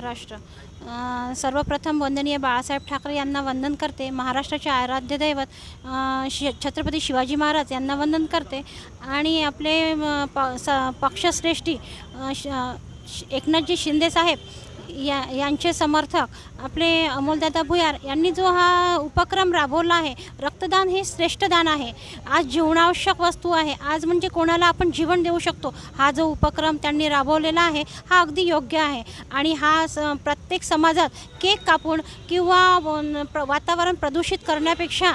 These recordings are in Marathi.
महाराष्ट्र. सर्वप्रथम वंदनीय बाळासाहेब ठाकरे यांना वंदन करते. महाराष्ट्राचे आराध्य दैवत शि छत्रपती शिवाजी महाराज यांना वंदन करते. आणि आपले प स पक्षश्रेष्ठी श एकनाथजी शिंदे साहेब या यांचे समर्थक आपले अमोलदादा भुयार यांनी जो हा उपक्रम राबवला आहे रक्तदान हे श्रेष्ठ दान आहे. आज जीवनावश्यक वस्तू आहे. आज म्हणजे कोणाला आपण जीवन देऊ शकतो. हा जो उपक्रम त्यांनी राबवलेला आहे हा अगदी योग्य आहे. आणि हा स प्रत्येक समाजात केक कापून किंवा प्र वातावरण प्रदूषित करण्यापेक्षा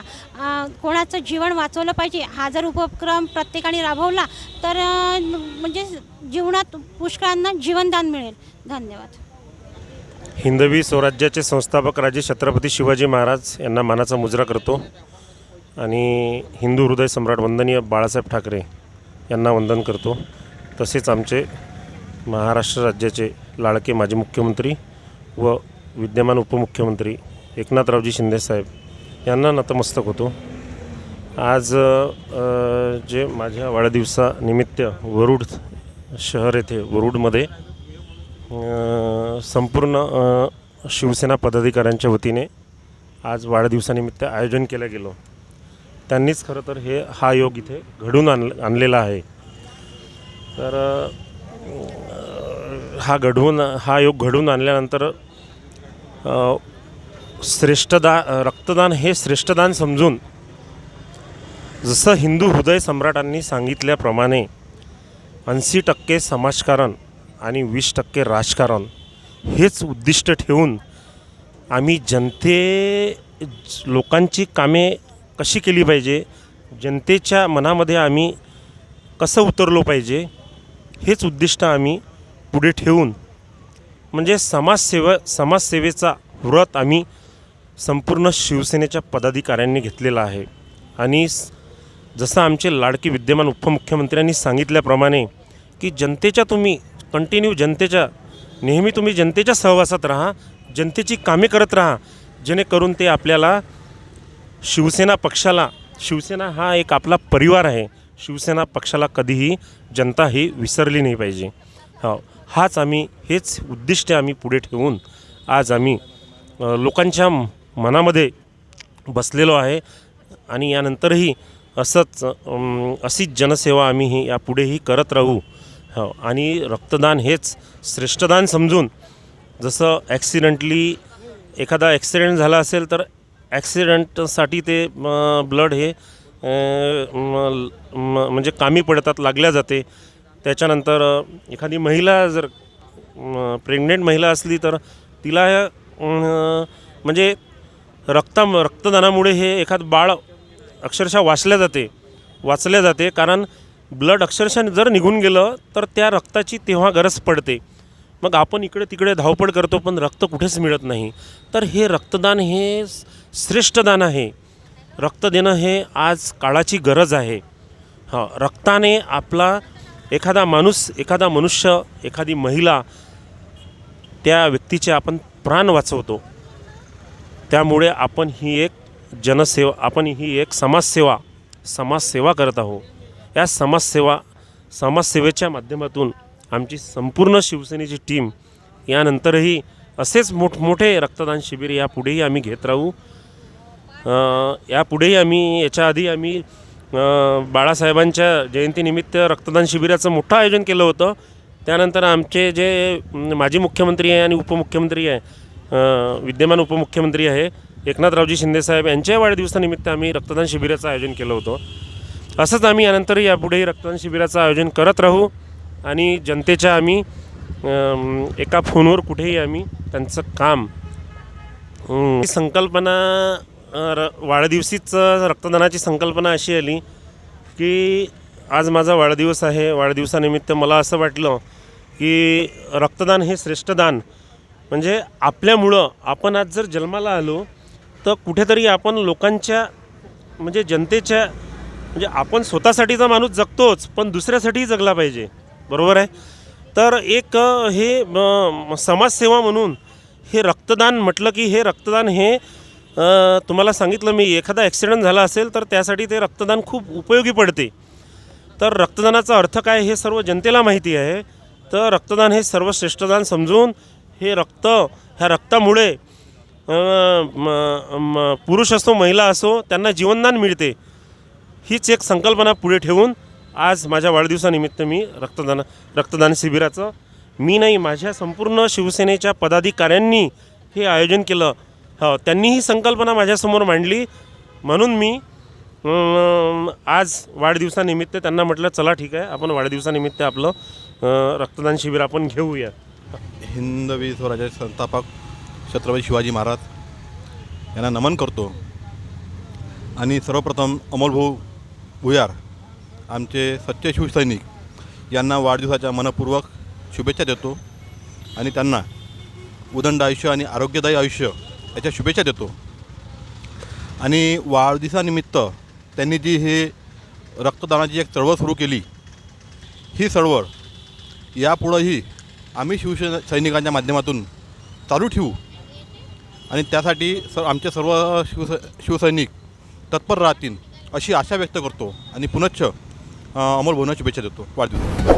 कोणाचं जीवन वाचवलं पाहिजे हा जर उपक्रम प्रत्येकाने राबवला तर म्हणजे जीवनात पुष्कळांना जीवनदान मिळेल. धन्यवाद. हिंदवी स्वराज्याचे संस्थापक राजे छत्रपती शिवाजी महाराज यांना मानाचा मुजरा करतो. आणि हिंदू हृदय सम्राट वंदनीय बाळासाहेब ठाकरे यांना वंदन करतो. तसेच आमचे महाराष्ट्र राज्याचे लाडके माजी मुख्यमंत्री व विद्यमान उपमुख्यमंत्री एकनाथरावजी शिंदेसाहेब यांना नतमस्तक होतो. आज जे माझ्या वाढदिवसानिमित्त वरुड शहर येथे वरुडमध्ये संपूर्ण शिवसेना पदाधिकाऱ्यांच्या वतीने आज वाढदिवसानिमित्त आयोजन केलं गेलं. त्यांनीच खरं तर हे हा योग इथे घडून आण आणलेला आहे. तर हा घडवून हा योग घडवून आणल्यानंतर श्रेष्ठदा रक्तदान हे श्रेष्ठदान समजून जसं हिंदू हृदय सम्राटांनी सांगितल्याप्रमाणे ऐंशी टक्के समाजकारण आणि वीस टक्के राजकारण हेच उद्दिष्ट ठेवून आम्ही जनते लोकांची कामे कशी केली पाहिजे जनतेच्या मनामध्ये आम्ही कसं उतरलो पाहिजे हेच उद्दिष्ट आम्ही पुढे ठेवून म्हणजे समाजसेवा समाजसेवेचा व्रत आम्ही संपूर्ण शिवसेनेच्या पदाधिकाऱ्यांनी घेतलेला आहे. आणि जसं आमचे लाडके विद्यमान उपमुख्यमंत्र्यांनी सांगितल्याप्रमाणे की जनतेच्या तुम्ही कंटिन्यू जनतेच्या नेहमी तुम्ही जनतेच्या सहवासात राहा जनतेची कामे करत राहा जेणेकरून ते आपल्याला शिवसेना पक्षाला शिवसेना हा एक आपला परिवार आहे. शिवसेना पक्षाला कधीही जनता ही विसरली नाही पाहिजे. हो हाच आम्ही हेच उद्दिष्ट आम्ही पुढे ठेवून आज आम्ही लोकांच्या मनामध्ये बसलेलो आहे. आणि यानंतरही असंच अशीच जनसेवा आम्ही ही यापुढेही करत राहू. हो. आणि रक्तदान हेच श्रेष्ठदान समजून जसं ॲक्सिडेंटली एखादा ॲक्सिडेंट झाला असेल तर ॲक्सिडेंटसाठी ते ब्लड हे म- म्हणजे कामी पडतात लागल्या जाते. त्याच्यानंतर एखादी महिला जर प्रेग्नेंट महिला असली तर तिला म्हणजे रक्ता रक्तदानामुळे हे एखाद बाळ अक्षरशः वाचल्या जाते वाचल्या जाते. कारण ब्लड अक्षरशः जर निघून गेलं तर त्या रक्ताची तेव्हा गरज पडते. मग आपण इकडे तिकडे धावपळ करतो पण रक्त कुठेच मिळत नाही. तर हे रक्तदान हे श्रेष्ठ दान आहे. रक्त देणं हे आज काळाची गरज आहे. हां रक्ताने आपला एखादा माणूस एखादा मनुष्य एखादी महिला त्या व्यक्तीचे आपण प्राण वाचवतो. त्यामुळे आपण ही एक जनसेवा आपण ही एक समाजसेवा समाजसेवा करत आहोत. या समाजसेवा समाजसेवेच्या माध्यमातून आमची संपूर्ण शिवसेनेची टीम यानंतरही असेच मोठमोठे रक्तदान शिबिर यापुढेही आम्ही घेत राहू. यापुढेही आम्ही याच्या आधी आम्ही बाळासाहेबांच्या जयंतीनिमित्त रक्तदान शिबिराचं मोठं आयोजन केलं होतं. त्यानंतर आमचे जे माजी मुख्यमंत्री आहे आणि उपमुख्यमंत्री आहे विद्यमान उपमुख्यमंत्री आहे एकनाथरावजी शिंदेसाहेब यांच्या वाढदिवसानिमित्त आम्ही रक्तदान शिबिराचं आयोजन केलं होतं. असंच आम्ही यानंतरही यापुढेही रक्तदान शिबिराचं आयोजन करत राहू आणि जनतेच्या आम्ही एका फोनवर कुठेही आम्ही त्यांचं काम संकल्पना र वाढदिवशीच रक्तदानाची संकल्पना अशी आली की आज माझा वाढदिवस आहे. वाढदिवसानिमित्त मला असं वाटलं की रक्तदान हे श्रेष्ठ दान. म्हणजे आपल्यामुळं आपण आज जर जन्माला आलो तर कुठेतरी आपण लोकांच्या म्हणजे जनतेच्या म्हणजे आपण स्वतःसाठीचा माणूस जगतोच पण दुसऱ्यासाठीही जगला पाहिजे. बरोबर आहे? तर एक हे समाजसेवा म्हणून हे रक्तदान म्हटलं की हे रक्तदान हे तुम्हाला सांगितलं मी एखादा ॲक्सिडेंट झाला असेल तर त्यासाठी ते रक्तदान खूप उपयोगी पडते. तर रक्तदानाचा अर्थ काय हे सर्व जनतेला माहिती आहे. तर रक्तदान हे सर्वश्रेष्ठदान समजून हे रक्त ह्या रक्तामुळे पुरुष असो महिला असो त्यांना जीवनदान मिळते. हीच एक संकल्पना पुढे ठेवून आज माझ्या वाढदिवसानिमित्त मी रक्तदान रक्तदान शिबिराचं मी नाही माझ्या संपूर्ण शिवसेनेच्या पदाधिकाऱ्यांनी हे आयोजन केलं. हो त्यांनी ही संकल्पना माझ्यासमोर मांडली. म्हणून मी आज वाढदिवसानिमित्त त्यांना म्हटलं चला ठीक आहे आपण वाढदिवसानिमित्त आपलं रक्तदान शिबिर आपण घेऊया. हिंदवी स्वराज्य संस्थापक छत्रपती शिवाजी महाराज यांना नमन करतो. आणि सर्वप्रथम अमोलभाऊ भुयार आमचे सच्चे शिवसैनिक यांना वाढदिवसाच्या मनपूर्वक शुभेच्छा देतो आणि त्यांना उदंड आयुष्य आणि आरोग्यदायी आयुष्य याच्या शुभेच्छा देतो. आणि वाढदिवसानिमित्त त्यांनी जी हे रक्तदानाची एक चळवळ सुरू केली ही चळवळ यापुढंही आम्ही शिवसेना सैनिकांच्या माध्यमातून चालू ठेवू. आणि त्यासाठी स आमचे सर्व शिवस शिवसैनिक तत्पर राहतील. अशी आशा व्यक्त करतो आणि पुनश्च अमोल भवना शुभेच्छा देतो. वाढदिवस.